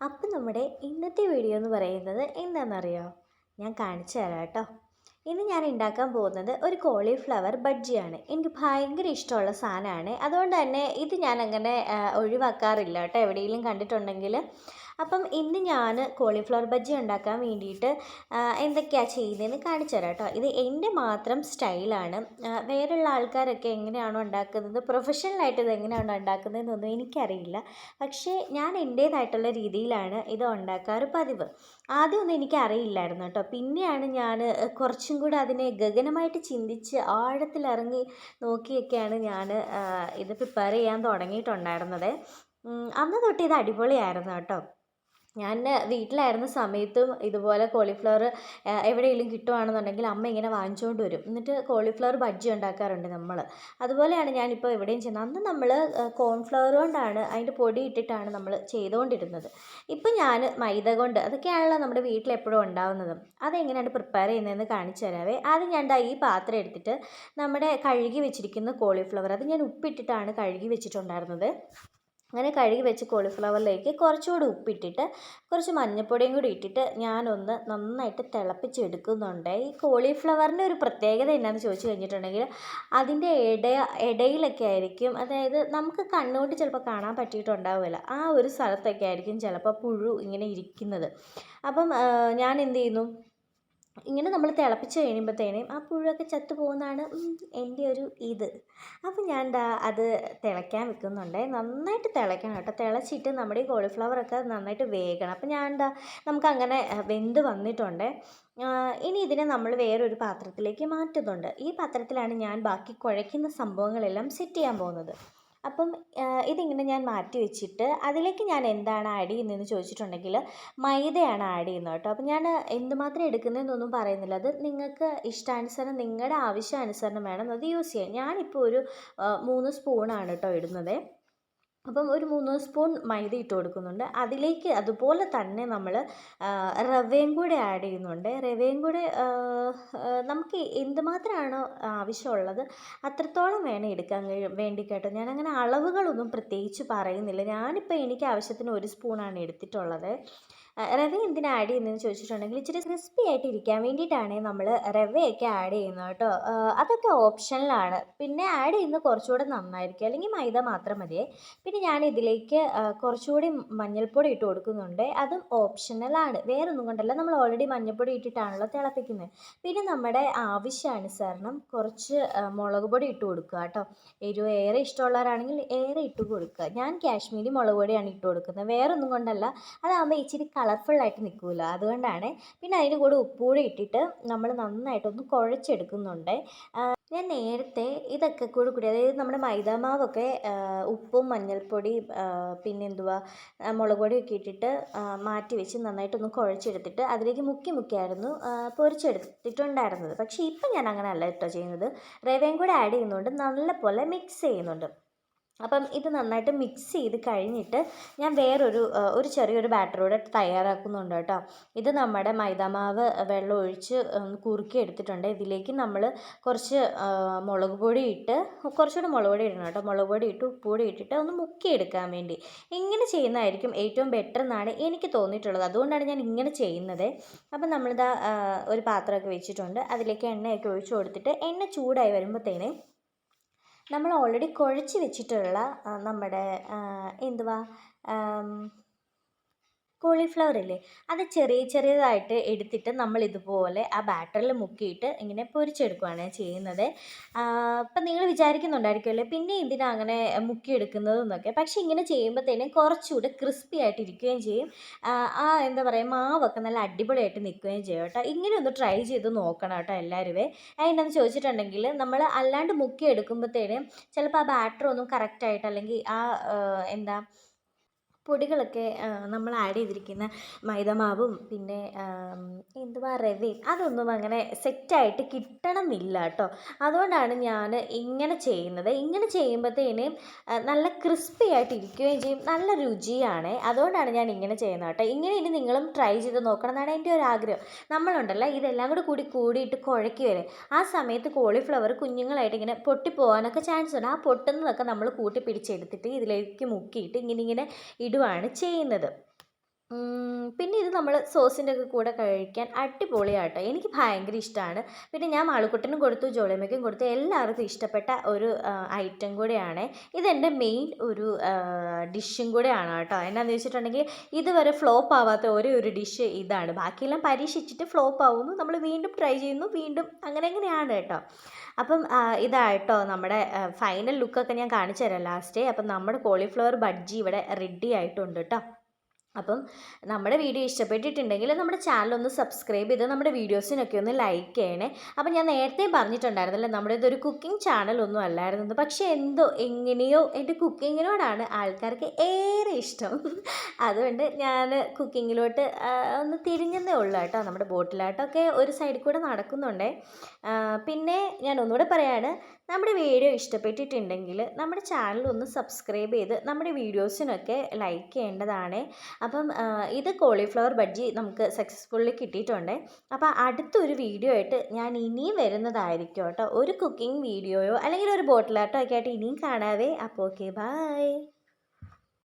അപ്പം നമ്മുടെ ഇന്നത്തെ വീഡിയോ എന്ന് പറയുന്നത് എന്താണെന്നറിയോ? ഞാൻ കാണിച്ചു തരാം കേട്ടോ. ഇന്ന് ഞാൻ ഉണ്ടാക്കാൻ പോകുന്നത് ഒരു കോളിഫ്ലവർ ബജ്ജിയാണ് എനിക്ക് ഭയങ്കര ഇഷ്ടമുള്ള സാധനമാണ്. അതുകൊണ്ട് തന്നെ ഇത് ഞാൻ അങ്ങനെ ഒഴിവാക്കാറില്ല കേട്ടോ. എവിടെയെങ്കിലും കണ്ടിട്ടുണ്ടെങ്കിൽ അപ്പം ഇന്ന് ഞാൻ കോളിഫ്ലവർ ബജ്ജി ഉണ്ടാക്കാൻ വേണ്ടിയിട്ട് എന്തൊക്കെയാണ് ചെയ്യുന്നതെന്ന് കാണിച്ചു തരാം കേട്ടോ ഇത് എന്റെ മാത്രം സ്റ്റൈലാണ് വേറെയുള്ള ആൾക്കാരൊക്കെ എങ്ങനെയാണോ ഉണ്ടാക്കുന്നത് പ്രൊഫഷണലായിട്ട് ഇത് എങ്ങനെയാണോ ഉണ്ടാക്കുന്നതെന്നൊന്നും എനിക്കറിയില്ല. പക്ഷേ ഞാൻ എന്റേതായിട്ടുള്ള രീതിയിലാണ് ഇത് ഉണ്ടാക്കാറ് പതിവ്. ആദ്യമൊന്നും എനിക്ക് അറിയില്ലായിരുന്നു കേട്ടോ പിന്നെയാണ് ഞാൻ കുറച്ചും കൂടെ അതിനെ ഗഗനമായിട്ട് ചിന്തിച്ച് ആഴത്തിലിറങ്ങി നോക്കിയൊക്കെയാണ് ഞാൻ ഇത് പ്രിപ്പയർ ചെയ്യാൻ തുടങ്ങിയിട്ടുണ്ടായിരുന്നത്. അന്ന് തൊട്ട് ഇത് അടിപൊളിയായിരുന്നു കേട്ടോ ഞാൻ വീട്ടിലായിരുന്ന സമയത്തും ഇതുപോലെ കോളിഫ്ലവർ എവിടെയെങ്കിലും കിട്ടുവാണെന്നുണ്ടെങ്കിൽ അമ്മ ഇങ്ങനെ വാങ്ങിച്ചുകൊണ്ട് വരും. എന്നിട്ട് കോളിഫ്ലവർ ബജ്ജി ഉണ്ടാക്കാറുണ്ട് നമ്മൾ അതുപോലെയാണ് ഞാനിപ്പോൾ എവിടെയും ചെയ്യുന്നത് അന്ന് നമ്മൾ കോൺഫ്ലവർ കൊണ്ടാണ് അതിന്റെ പൊടി ഇട്ടിട്ടാണ് നമ്മൾ ചെയ്തുകൊണ്ടിരുന്നത് ഇപ്പം ഞാൻ മൈദ കൊണ്ട് അതൊക്കെയാണല്ലോ നമ്മുടെ വീട്ടിൽ എപ്പോഴും ഉണ്ടാവുന്നത്. അതെങ്ങനെയാണ് പ്രിപ്പയർ ചെയ്യുന്നതെന്ന് കാണിച്ചു തരാവേ. ആദ്യം ഞാൻ ഈ പാത്രം എടുത്തിട്ട് നമ്മുടെ കഴുകി വെച്ചിരിക്കുന്ന കോളിഫ്ലവർ അത് ഞാൻ ഉപ്പിട്ടിട്ടാണ് കഴുകി വെച്ചിട്ടുണ്ടായിരുന്നത്. അങ്ങനെ കഴുകി വെച്ച് കോളിഫ്ലവറിലേക്ക് കുറച്ചുകൂടി ഉപ്പിട്ടിട്ട് കുറച്ച് മഞ്ഞൾപ്പൊടിയും കൂടി ഇട്ടിട്ട് ഞാനൊന്ന് നന്നായിട്ട് തിളപ്പിച്ചെടുക്കുന്നുണ്ട്. ഈ കോളിഫ്ലവറിന്റെ ഒരു പ്രത്യേകത എന്നാന്ന് ചോദിച്ചു കഴിഞ്ഞിട്ടുണ്ടെങ്കിൽ അതിന്റെ ഇട ഇടയിലൊക്കെ ആയിരിക്കും അതായത് നമുക്ക് കണ്ണുകൊണ്ട് ചിലപ്പോൾ കാണാൻ പറ്റിയിട്ടുണ്ടാവില്ല. ആ ഒരു സ്ഥലത്തൊക്കെ ആയിരിക്കും ചിലപ്പോൾ പുഴു ഇങ്ങനെ ഇരിക്കുന്നത്. അപ്പം ഞാൻ എന്ത് ചെയ്യുന്നു? ഇങ്ങനെ നമ്മൾ തിളപ്പിച്ച് കഴിയുമ്പോഴത്തേനും ആ പുഴുവൊക്കെ ചത്തു പോകുന്നതാണ് എന്റെ ഒരു ഇത്. അപ്പം ഞാൻ എന്താ അത് തിളയ്ക്കാൻ വെക്കുന്നുണ്ട്. നന്നായിട്ട് തിളയ്ക്കണം കേട്ടോ. തിളച്ചിട്ട് നമ്മുടെ ഈ കോളിഫ്ലവറൊക്കെ നന്നായിട്ട് വേകണം. അപ്പം ഞാൻ എന്താ നമുക്കങ്ങനെ വെന്ത് വന്നിട്ടുണ്ട്. ഇനി ഇതിനെ നമ്മൾ വേറൊരു പാത്രത്തിലേക്ക് മാറ്റുന്നുണ്ട്. ഈ പാത്രത്തിലാണ് ഞാൻ ബാക്കി കുഴയ്ക്കുന്ന സംഭവങ്ങളെല്ലാം സെറ്റ് ചെയ്യാൻ പോകുന്നത്. അപ്പം ഇതിങ്ങനെ ഞാൻ മാറ്റി വെച്ചിട്ട് അതിലേക്ക് ഞാൻ എന്താണ് ആഡ് ചെയ്യുന്നതെന്ന് ചോദിച്ചിട്ടുണ്ടെങ്കിൽ മൈദയാണ് ആഡ് ചെയ്യുന്നത് കേട്ടോ. അപ്പം ഞാൻ എന്തുമാത്രം എടുക്കുന്നതെന്നൊന്നും പറയുന്നില്ല. അത് നിങ്ങൾക്ക് ഇഷ്ടാനുസരണം നിങ്ങളുടെ ആവശ്യാനുസരണം വേണം. അത് യൂസ് ചെയ്യാൻ ഞാനിപ്പോൾ ഒരു മൂന്ന് സ്പൂണാണ് കേട്ടോ ഇടുന്നത്. അപ്പം ഒരു മൂന്ന് സ്പൂൺ മൈദ ഇട്ട് കൊടുക്കുന്നുണ്ട്. അതിലേക്ക് അതുപോലെ തന്നെ നമ്മൾ റവയും കൂടെ ആഡ് ചെയ്യുന്നുണ്ട്. റവയും കൂടെ നമുക്ക് എന്തുമാത്രമാണോ ആവശ്യമുള്ളത് അത്രത്തോളം വേണം എടുക്കാൻ വേണ്ടി കേട്ടോ. ഞാനങ്ങനെ അളവുകളൊന്നും പ്രത്യേകിച്ച് പറയുന്നില്ല. ഞാനിപ്പോൾ എനിക്ക് ആവശ്യത്തിന് ഒരു സ്പൂണാണ് എടുത്തിട്ടുള്ളത്. റവ എന്തിനാ ആഡ് ചെയ്യുന്നതെന്ന് ചോദിച്ചിട്ടുണ്ടെങ്കിൽ ഇച്ചിരി ക്രിസ്പി ആയിട്ട് ഇരിക്കാൻ വേണ്ടിയിട്ടാണ് നമ്മൾ റവയൊക്കെ ആഡ് ചെയ്യുന്നത് കേട്ടോ. അതൊക്കെ ഓപ്ഷനിലാണ് പിന്നെ ആഡ് ചെയ്യുന്നത് കുറച്ചുകൂടെ നന്നായിരിക്കും. അല്ലെങ്കിൽ മൈദ മാത്രം മതിയേ. പിന്നെ ഞാൻ ഇതിലേക്ക് കുറച്ചുകൂടി മഞ്ഞൾപ്പൊടി ഇട്ട് കൊടുക്കുന്നുണ്ട്. അതും ഓപ്ഷണലാണ് വേറൊന്നും കൊണ്ടല്ല. നമ്മൾ ഓൾറെഡി മഞ്ഞൾപ്പൊടി ഇട്ടിട്ടാണല്ലോ തിളപ്പിക്കുന്നത്. പിന്നെ നമ്മുടെ ആവശ്യാനുസരണം കുറച്ച് മുളക് പൊടി ഇട്ട് കൊടുക്കുക കേട്ടോ. എരിവ് ഏറെ ഇഷ്ടമുള്ളവരാണെങ്കിൽ ഏറെ ഇട്ട് കൊടുക്കുക. ഞാൻ കാശ്മീരി മുളക് പൊടിയാണ് ഇട്ട് കൊടുക്കുന്നത്. വേറൊന്നും കൊണ്ടല്ല. അതാകുമ്പോൾ ഇച്ചിരി കളർഫുള്ളായിട്ട് നിൽക്കുമല്ലോ അതുകൊണ്ടാണ് പിന്നെ അതിന് കൂടെ ഉപ്പുകൂടി ഇട്ടിട്ട് നമ്മൾ നന്നായിട്ടൊന്ന് കുഴച്ചെടുക്കുന്നുണ്ട്. ഞാൻ നേരത്തെ ഇതൊക്കെ കൂടെ കൂടി അതായത് നമ്മുടെ മൈദാമാവൊക്കെ ഉപ്പും മഞ്ഞൾപ്പൊടി പിന്നെ എന്തുവാ മുളക് പൊടിയൊക്കെ ഇട്ടിട്ട് മാറ്റി വെച്ച് നന്നായിട്ടൊന്ന് കുഴച്ചെടുത്തിട്ട് അതിലേക്ക് മുക്കി മുക്കിയായിരുന്നു പൊരിച്ചെടുത്തിട്ടുണ്ടായിരുന്നത്. പക്ഷേ ഇപ്പം ഞാൻ അങ്ങനെ അല്ല കേട്ടോ ചെയ്യുന്നത്. റവയും കൂടെ ആഡ് ചെയ്യുന്നുണ്ട് നല്ലപോലെ മിക്സ് ചെയ്യുന്നുണ്ട്. അപ്പം ഇത് നന്നായിട്ട് മിക്സ് ചെയ്ത് കഴിഞ്ഞിട്ട് ഞാൻ വേറൊരു ഒരു ചെറിയൊരു ബാറ്റർ കൂടെ തയ്യാറാക്കുന്നുണ്ട് കേട്ടോ. ഇത് നമ്മുടെ മൈദാമാവ് വെള്ളം ഒഴിച്ച് കുറുക്കി എടുത്തിട്ടുണ്ട്. ഇതിലേക്ക് നമ്മൾ കുറച്ച് മുളക് പൊടി ഇട്ട് കുറച്ചുകൂടി മുളക് പൊടി ഇടണം കേട്ടോ. മുളക് പൊടി ഇട്ട് ഉപ്പുപൊടി ഇട്ടിട്ട് ഒന്ന് മുക്കിയെടുക്കാൻ വേണ്ടി. ഇങ്ങനെ ചെയ്യുന്നതായിരിക്കും ഏറ്റവും ബെറ്റർ എന്നാണ് എനിക്ക് തോന്നിയിട്ടുള്ളത്. അതുകൊണ്ടാണ് ഞാൻ ഇങ്ങനെ ചെയ്യുന്നത്. അപ്പം നമ്മളിതാ ഒരു പാത്രമൊക്കെ വെച്ചിട്ടുണ്ട്. അതിലേക്ക് എണ്ണയൊക്കെ ഒഴിച്ചു കൊടുത്തിട്ട് എണ്ണ ചൂടായി വരുമ്പോഴത്തേന് നമ്മൾ ഓൾറെഡി കുഴച്ച് വെച്ചിട്ടുള്ള നമ്മുടെ എന്തുവാ കോളിഫ്ലവർ ഇല്ലേ? അത് ചെറിയ ചെറിയതായിട്ട് എടുത്തിട്ട് നമ്മൾ ഇതുപോലെ ആ ബാറ്ററിൽ മുക്കിയിട്ട് ഇങ്ങനെ പൊരിച്ചെടുക്കുകയാണ് ചെയ്യുന്നത്. അപ്പം നിങ്ങൾ വിചാരിക്കുന്നുണ്ടായിരിക്കുമല്ലേ പിന്നെ എന്തിനാ അങ്ങനെ മുക്കിയെടുക്കുന്നത് എന്നൊക്കെ. പക്ഷേ ഇങ്ങനെ ചെയ്യുമ്പോഴത്തേനും കുറച്ചുകൂടെ ക്രിസ്പി ആയിട്ട് ഇരിക്കുകയും ചെയ്യും. ആ എന്താ പറയുക മാവൊക്കെ നല്ല അടിപൊളിയായിട്ട് നിൽക്കുകയും ചെയ്യും കേട്ടോ. ഇങ്ങനെ ഒന്ന് ട്രൈ ചെയ്ത് നോക്കണം കേട്ടോ എല്ലാവരുമേ. അതിനെന്ന് ചോദിച്ചിട്ടുണ്ടെങ്കിൽ നമ്മൾ അല്ലാണ്ട് മുക്കിയെടുക്കുമ്പോഴത്തേനും ചിലപ്പോൾ ആ ബാറ്റർ ഒന്നും കറക്റ്റായിട്ട് അല്ലെങ്കിൽ ആ എന്താ പൊടികളൊക്കെ നമ്മൾ ആഡ് ചെയ്തിരിക്കുന്ന മൈദമാവും പിന്നെ എന്തുവാ റവയും അതൊന്നും അങ്ങനെ സെറ്റായിട്ട് കിട്ടണമെന്നില്ല കേട്ടോ അതുകൊണ്ടാണ് ഞാൻ ഇങ്ങനെ ചെയ്യുന്നത്. ഇങ്ങനെ ചെയ്യുമ്പോഴത്തേന് നല്ല ക്രിസ്പി ആയിട്ട് ഇരിക്കുകയും ചെയ്യും. നല്ല രുചിയാണ്. അതുകൊണ്ടാണ് ഞാൻ ഇങ്ങനെ ചെയ്യുന്നത് കേട്ടോ ഇങ്ങനെ ഇനി നിങ്ങളും ട്രൈ ചെയ്ത് നോക്കണം എന്നാണ് എന്റെ ഒരു ആഗ്രഹം. നമ്മളുണ്ടല്ലോ ഇതെല്ലാം കൂടി കൂടി കൂടിയിട്ട് കുഴക്കി വരും. ആ സമയത്ത് കോളിഫ്ലവർ കുഞ്ഞുങ്ങളായിട്ട് ഇങ്ങനെ പൊട്ടിപ്പോകാനൊക്കെ ചാൻസ് ഉണ്ട്. ആ പൊട്ടുന്നതൊക്കെ നമ്മൾ കൂട്ടി പിടിച്ചെടുത്തിട്ട് ഇതിലേക്ക് മുക്കിയിട്ട് ഇങ്ങനെ ഇങ്ങനെ ഇടുവാണ് ചെയ്യുന്നത്. പിന്നെ ഇത് നമ്മൾ സോസിന്റെ ഒക്കെ കൂടെ കഴിക്കാൻ അടിപൊളിയാട്ടോ. എനിക്ക് ഭയങ്കര ഇഷ്ടമാണ് പിന്നെ ഞാൻ മാളുക്കുട്ടനും കൊടുത്തു ജോളിയമ്മയ്ക്കും കൊടുത്തു എല്ലാവർക്കും ഇഷ്ടപ്പെട്ട ഒരു ഐറ്റം കൂടെയാണ്. ഇതെന്റെ മെയിൻ ഒരു ഡിഷും കൂടെയാണ് കേട്ടോ. എന്നാന്ന് വെച്ചിട്ടുണ്ടെങ്കിൽ ഇതുവരെ ഫ്ലോപ്പ് ആവാത്ത ഒരേ ഒരു ഡിഷ് ഇതാണ്. ബാക്കിയെല്ലാം പരീക്ഷിച്ചിട്ട് ഫ്ലോപ്പ് ആവുന്നു. നമ്മൾ വീണ്ടും ട്രൈ ചെയ്യുന്നു. വീണ്ടും അങ്ങനെ അങ്ങനെയാണ് കേട്ടോ. അപ്പം ഇതായിട്ടോ നമ്മുടെ ഫൈനൽ ലുക്കൊക്കെ ഞാൻ കാണിച്ചു തരാം ലാസ്റ്റ് അപ്പം നമ്മുടെ കോളിഫ്ലവർ ബഡ്ജി ഇവിടെ റെഡി ആയിട്ടുണ്ട് കേട്ടോ. അപ്പം നമ്മുടെ വീഡിയോ ഇഷ്ടപ്പെട്ടിട്ടുണ്ടെങ്കിൽ നമ്മുടെ ചാനൽ ഒന്ന് സബ്സ്ക്രൈബ് ചെയ്ത് നമ്മുടെ വീഡിയോസിനൊക്കെ ഒന്ന് ലൈക്ക് ചെയ്യണേ. അപ്പം ഞാൻ നേരത്തെ പറഞ്ഞിട്ടുണ്ടായിരുന്നല്ലോ നമ്മുടെ ഇതൊരു കുക്കിംഗ് ചാനലൊന്നും അല്ലായിരുന്നു പക്ഷേ എന്തോ എങ്ങനെയോ എന്റെ കുക്കിങ്ങിനോടാണ് ആൾക്കാർക്ക് ഏറെ ഇഷ്ടം. അതുകൊണ്ട് ഞാൻ കുക്കിങ്ങിലോട്ട് ഒന്ന് തിരിഞ്ഞതേ ഉള്ളൂ കേട്ടോ. നമ്മുടെ ബോട്ടിലായിട്ടൊക്കെ ഒരു സൈഡിൽ കൂടെ നടക്കുന്നുണ്ടേ. പിന്നെ ഞാൻ ഒന്നുകൂടെ പറയാണ് നമ്മുടെ വീഡിയോ ഇഷ്ടപ്പെട്ടിട്ടുണ്ടെങ്കിൽ നമ്മുടെ ചാനൽ ഒന്ന് സബ്സ്ക്രൈബ് ചെയ്ത് നമ്മുടെ വീഡിയോസിനൊക്കെ ലൈക്ക് ചെയ്യേണ്ടതാണ്. അപ്പം ഇത് കോളിഫ്ലവർ ബഡ്ജി നമുക്ക് സക്സസ്ഫുള്ളി കിട്ടിയിട്ടുണ്ട്. അപ്പോൾ അടുത്തൊരു വീഡിയോ ആയിട്ട് ഞാൻ ഇനിയും വരുന്നതായിരിക്കും കേട്ടോ. ഒരു കുക്കിംഗ് വീഡിയോയോ അല്ലെങ്കിൽ ഒരു ബോട്ടിലാട്ടോ ഒക്കെ ആയിട്ട് ഇനിയും കാണാവേ. അപ്പോൾ ഓക്കെ ബൈ